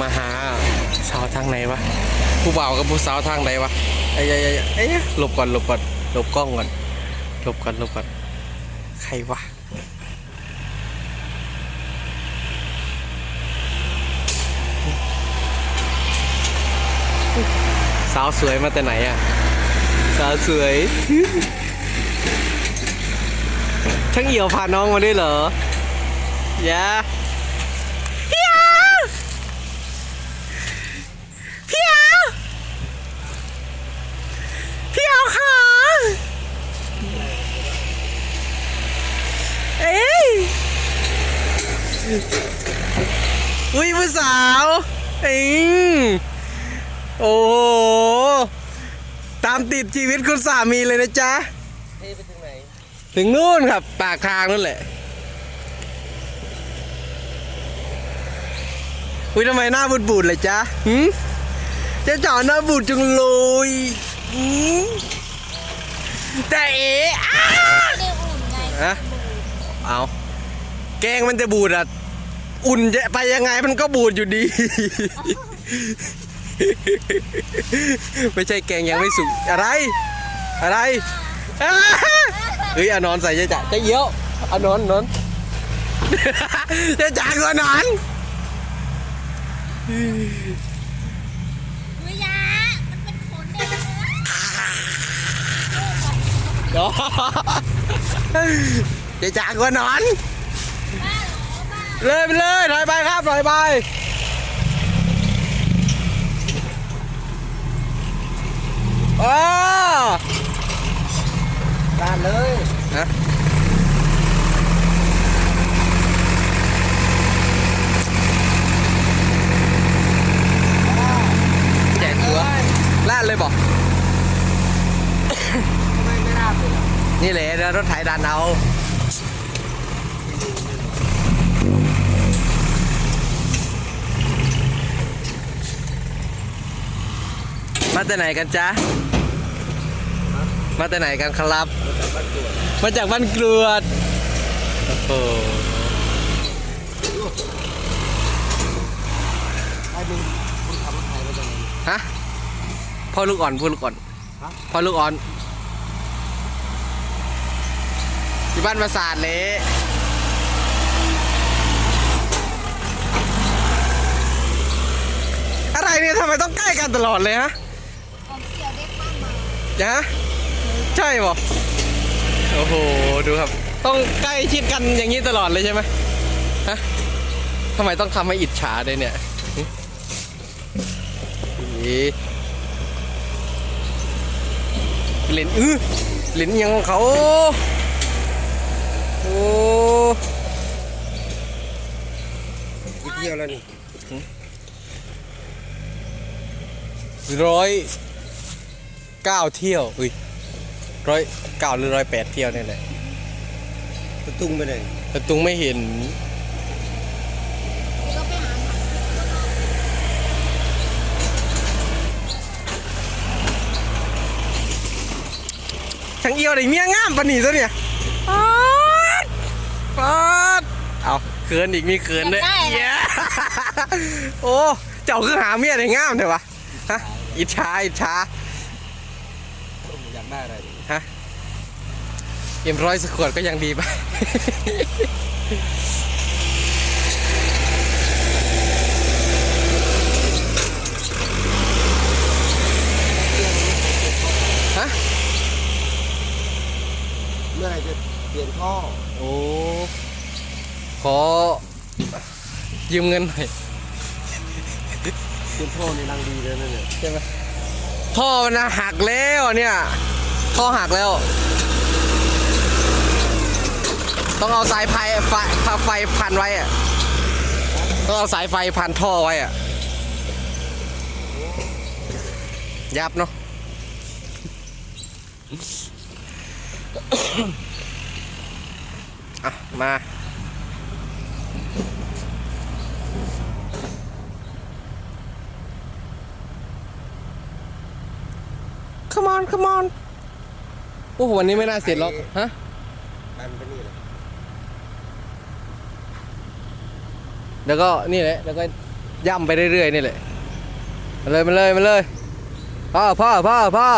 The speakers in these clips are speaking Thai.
มาหาสาวทางไหนวะผู้บ่าวกับผู้สาวทางไหนวะไอ้ไอ้ไอ้ไอ้หลบก่อนหลบก่อนหลบกล้องก่อนหลบก่อนหลบก่อนใครวะสาวสวยมาแต่ไหนอะสาวสวยช่างเหี่ยวพาน้องมาด้วยเหรอยาพี่อาพี่อาพี่อาค่ะเอ้ยอุ้ยผู้สาวเอิงโอ้โห ตามติดชีวิตคุณสามีเลยนะจ๊ะ เทไปถึงไหนถึงนู่นครับ ปากทางนั่นแหละ อุ้ยทำไมหน้าบูดบูดๆเลยจ๊ะหืมเจะจ่อหน้าบูดจังเลยหืมแต่เอ๋อ้า ไม่ได้อุ่นไงฮะ เอา แกงมันจะบูดอะ อุ่นจะไปยังไงมันก็บูดอยู่ดี ไม่ใช่แกงยังไม่สุกอะไร อะไรเฮ้ยอนอนใส่จ๊จ๋าเจ๊เยี่ยวอนอนนอนจ๊จ๋าก็นอนวิยามันเป็นขนเด็กเลยเดี๋ยวจ๊จ๋าก็นอนอบ้า เลยไปเลยถอยไปครับถอยไปโอ้ตามเลยฮะแจกหัวลาดเลยบอกทำไมไม่ราบเลยล่ะนี่แหละเดี๋ยวรถไถดันเอา มาแต่ไหนกันจ๊ะ มาแต่ไหนกันครับ มาจากบ้านกรวดโอ้โหให้มึงคุณขับรถไถมาจากไหนฮะพ่อลูกอ่อนพ่อลูกอ่อนฮะพ่อลูกอ่อนอยู่บ้านประสาทเลยอะไรเนี่ยทำไมต้องใกล้กันตลอดเลยฮะ ของเขียวได้ข้ามมาฮะใช่ปะโอ้โห ดูครับ ต้องใกล้ชิดกันอย่างนี้ตลอดเลยใช่ไหมฮะทำไมต้องทำให้อิจฉาด้วยเนี่ยหึอีเหรียญอื้อเหรียญยังของเขา โอ้กี่เที่ยวแล้วนี่ร้อย เก้าเที่ยว อุ้ยร้อยเก้าหรือร้อยแปดเที่ยวเนี่ยแหละตะตุ้งไปไหนแต่ตุงไม่เห็นเดี๋ยวเราไปหาหนังทั้งเอียวได้เมียงามปะนี่ตัวเนี่ยป๊าดป๊าดเอาเขินอีกมีเขินด้วยเย้โอ้ เจ้าคือหาเมียได้งามเลยวะ ฮะ อิจฉาอิจฉาอยาก ได้อะไรฮะเอ็มร้อยสกวดก็ยังดีไป ฮะ เมื่อไหรจะเปลี่ยนท่อโอ้ ขอ ยืมเงินหน่อยเปลี่ยนท่อในรังดีเลยนั่นเนี่ย ใช่ไหม ท่อมันน่ะหักแล้วเนี่ย ท่อหักแล้ว ต้องเอาสายไฟไฟไฟพันไว้อะต้องเอาสายไฟพันท่อไว้อะยับเนาะอะ มา come on come on โอ้โหวันนี้ไม่น่าเสร็จหรอกฮะดันไปนี่เลยแล้วก็นี่แหละแล้วก็ย่ำไปเรื่อยๆนี่แหละมาเลยมาเลยมาเลยพ่อพ่อพ่อพ่อ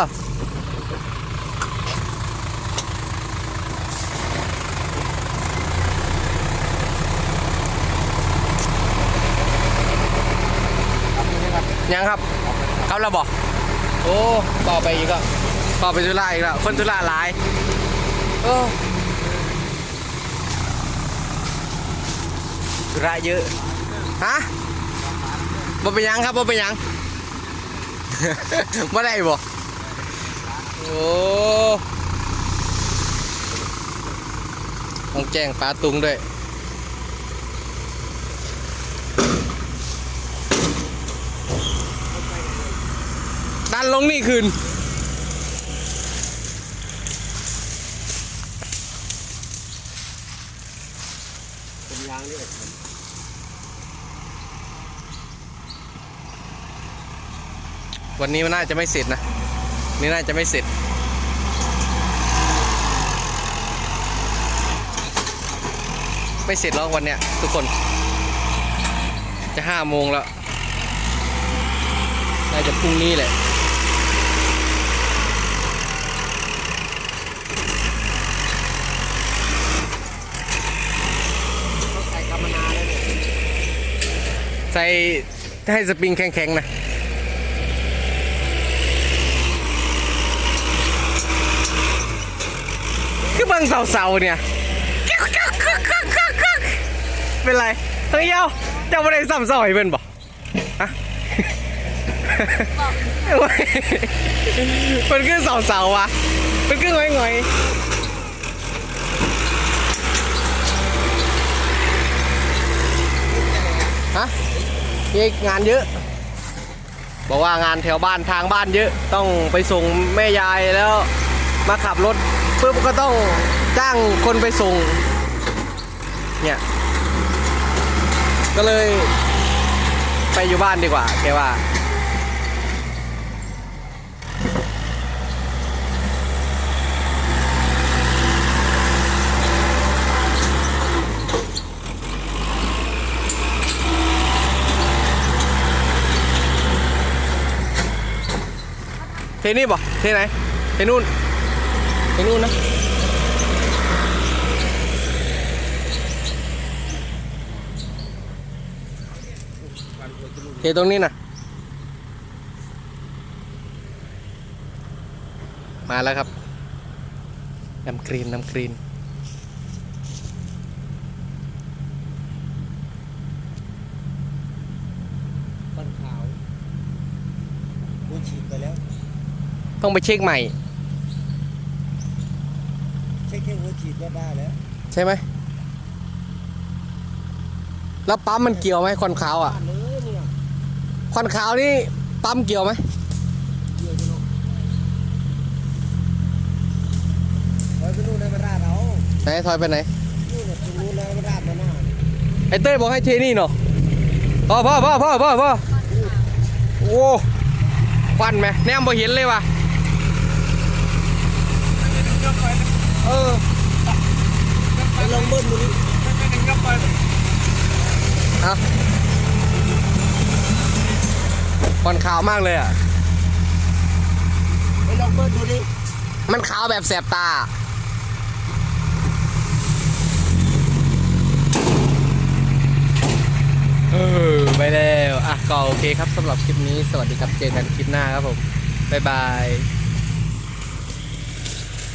ยังครับ ครับเราบอกโอ้ต่อไปอีก ก็ต่อไปธุระอีกแล้วคนธุระหลายโอ้ธุระเยอะฮะบ่เป็นหยังครับบ่เป็นหยัง บ่ได้บ่โอ้ต้องแจ้งปลาตุงด้วยดันลงนี่คืน เป็นยางนี่วันนี้มันน่าจะไม่เสร็จนะ นี่น่าจะไม่เสร็จ ไม่เสร็จแล้ววันเนี้ยทุกคน จะห้าโมงแล้ว น่าจะพรุ่งนี้แหละ ใส่กำมะนาเลยเนี่ย ใส่ให้สปริงแข็งๆนะคือบิ่งเสาๆเนี่ยเป็นไรเฮ้ยเย้าเจ้าไม่ได้ซ้ำซอยเป็นบ่ฮะมันคือเสาๆวะมันคือหงอยๆฮะ มีงานเยอะ บอกว่างานแถวบ้านทางบ้านเยอะ ต้องไปส่งแม่ยายแล้วมาขับรถปุ๊บก็ต้องจ้างคนไปส่ง เนี่ย ก็เลยไปอยู่บ้านดีกว่าแกว่า เทนี่บ่เทไหนเทนู่นเทนู่นนะเทตรงนี้นะมาแล้วครับน้ำกรีนน้ำกรีนบ้านขาวกูฉีดไปแล้ว ต้องไปเช็คใหม่ เช็คแค่หัวฉีดก็ได้แล้วใช่ไหมแล้วปั๊มมันเกี่ยวไหมควันขาวอะ บ้านเลยเนี่ยควันขาวนี่ปั๊มเกี่ยวไหมเกี่ยวจะลงถอยไปนู่นได้มาราดเอาไหนถอยไปไหน นู่นน่ะตรงนู้นแล้วมาราดมาหน้าเนี่ยไอ้เต้ยบอกให้เทนี่เนาะพ่อพ่อพ่อพ่อพ่อพ่อโอ้ควันไหมแนมบ่เห็นเลยว่ะ เออไปลองเบิ้ลดูดิเอาควันขาวมากเลยอะไปลองเบิ้ลดูดิมันขาวแบบแสบตาเออไปแล้ว อะก็โอเคครับสำหรับคลิปนี้ สวัสดีครับเจอกันคลิปหน้าครับผม บ๊ายบาย